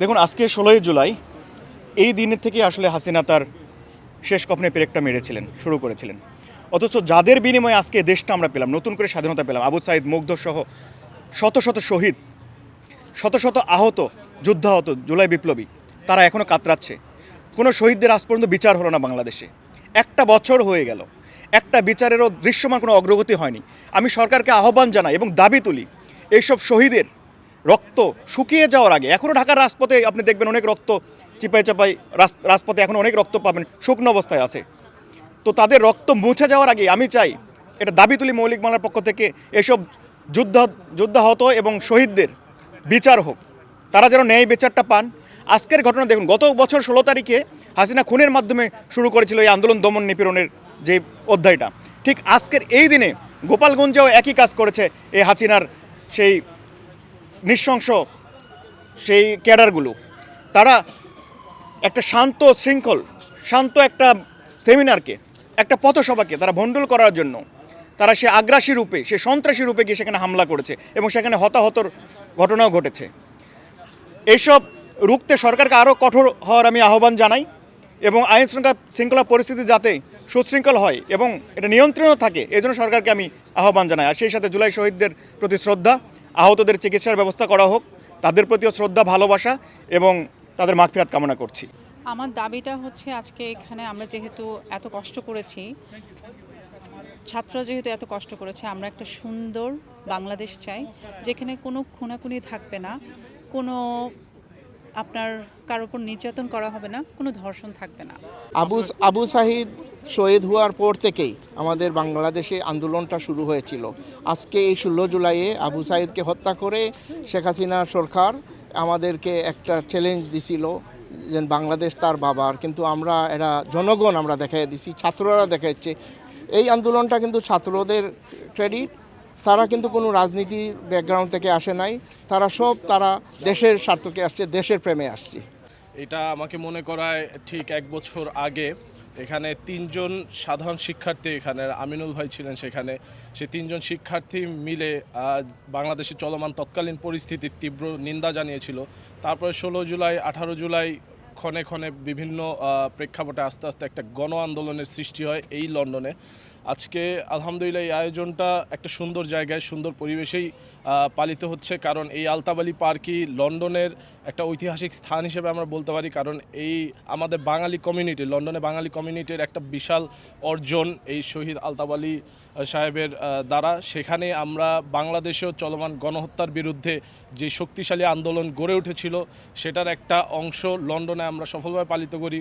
দেখুন, আজকে ষোলোই জুলাই। এই দিনের থেকে আসলে হাসিনা তার শেষ কপনে পেরেকটা মেরেছিলেন, শুরু করেছিলেন। অথচ যাদের বিনিময়ে আজকে দেশটা আমরা পেলাম, নতুন করে স্বাধীনতা পেলাম, আবু সাইদ, মুগ্ধ সহ শত শত শহীদ, শত শত আহত, যুদ্ধাহত, জুলাই বিপ্লবী, তারা এখনও কাতরাচ্ছে। কোনো শহীদদের আজ পর্যন্ত বিচার হলো না বাংলাদেশে। একটা বছর হয়ে গেল। একটা বিচারেরও দৃশ্যমান কোনো অগ্রগতি হয়নি। আমি সরকারকে আহ্বান জানাই এবং দাবি তুলি, এইসব শহীদের রক্ত শুকিয়ে যাওয়ার আগে এখনও ঢাকার রাজপথে আপনি দেখবেন অনেক রক্ত চিপাই চাপাই রাজপথে এখন অনেক রক্ত পাবেন, শুকনো অবস্থায় আছে। তো তাদের রক্ত মুছে যাওয়ার আগে আমি চাই, এটা দাবি তুলি মৌলিক মামলার পক্ষ থেকে, এসব যুদ্ধ, যুদ্ধাহত এবং শহীদদের বিচার হোক। তারা যেন ন্যায় বিচারটা পান। আজকের ঘটনা দেখুন, গত বছর ষোলো তারিখে হাসিনা খুনের মাধ্যমে শুরু করেছিল এই আন্দোলন দমন নিপীড়নের যে অধ্যায়টা। ঠিক আজকের এই দিনে গোপালগঞ্জেও একই কাজ করেছে এই হাসিনার সেই নৃশংস সেই ক্যাডারগুলো, তারা একটা শান্ত শৃঙ্খল, শান্ত একটা সেমিনারকে, একটা পথসভাকে তারা ভণ্ডুল করার জন্য, তারা সে আগ্রাসী রূপে, সে সন্ত্রাসী রূপে গিয়ে সেখানে হামলা করেছে এবং সেখানে হতাহতর ঘটনাও ঘটেছে। এইসব রুখতে সরকারকে আরও কঠোর হওয়ার আমি আহ্বান জানাই এবং আইন শৃঙ্খলা শৃঙ্খলা পরিস্থিতি যাতে সুশৃঙ্খল হয় এবং এটা নিয়ন্ত্রণও থাকে এই জন্য সরকারকে আমি আহ্বান জানাই। আর সেই সাথে জুলাই শহীদদের প্রতি শ্রদ্ধা আহতদের চিকিৎসার ব্যবস্থা করা হোক তাদের প্রতিও শ্রদ্ধা ভালোবাসা এবং তাদের মাগফিরাত কামনা করছি। আমার দাবিটা হচ্ছে আজকে এখানে আমরা যেহেতু এত কষ্ট করেছি ছাত্ররা যেহেতু এত কষ্ট করেছে আমরা একটা সুন্দর বাংলাদেশ চাই যেখানে কোনো খুনাখুনি থাকবে না কোনো আপনার কারোর উপর নির্যাতন করা হবে না কোনো ধর্ষণ থাকবে না। আবু আবু সাহিদ শহীদ হওয়ার পর থেকেই আমাদের বাংলাদেশে আন্দোলনটা শুরু হয়েছিল। আজকে এই ষোলো জুলাইয়ে আবু সাহিদকে হত্যা করে শেখ হাসিনা সরকার আমাদেরকে একটা চ্যালেঞ্জ দিছিল যে বাংলাদেশ তার বাবার, কিন্তু আমরা, এরা জনগণ আমরা দেখাই দিছি, ছাত্ররা দেখাচ্ছে এই আন্দোলনটা কিন্তু ছাত্রদের ক্রেডিট তারা কিন্তু কোনো রাজনীতি ব্যাকগ্রাউন্ড থেকে আসে নাই, তারা সব তারা দেশের স্বার্থকে আসছে, দেশের প্রেমে আসছে। এটা আমাকে মনে করায় ঠিক এক বছর আগে এখানে তিনজন সাধারণ শিক্ষার্থী এখানে, আমিনুল ভাই ছিলেন সেখানে, সে তিনজন শিক্ষার্থী মিলে বাংলাদেশে চলমান তৎকালীন পরিস্থিতির তীব্র নিন্দা জানিয়েছিল। তারপরে ষোলো জুলাই, আঠারো জুলাই ক্ষণে ক্ষণে বিভিন্ন প্রেক্ষাপটে আস্তে আস্তে একটা গণ আন্দোলনের সৃষ্টি হয় এই লন্ডনে। আজকে আলহামদুলিল্লাহ এই আয়োজনটা একটা সুন্দর জায়গায়, সুন্দর পরিবেশেই পালিত হচ্ছে। কারণ এই আলতাবালি পার্কই লন্ডনের একটা ঐতিহাসিক স্থান হিসেবে আমরা বলতে পারি। কারণ এই আমাদের বাঙালি কমিউনিটি লন্ডনে বাঙালি কমিউনিটির একটা বিশাল অর্জন এই শহীদ আলতাবালি সাহেবের দ্বারা। সেখানে আমরা বাংলাদেশেও চলমান গণহত্যার বিরুদ্ধে যে শক্তিশালী আন্দোলন গড়ে উঠেছিল, সেটার একটা অংশ লন্ডনে আমরা সফলভাবে পালিত করি।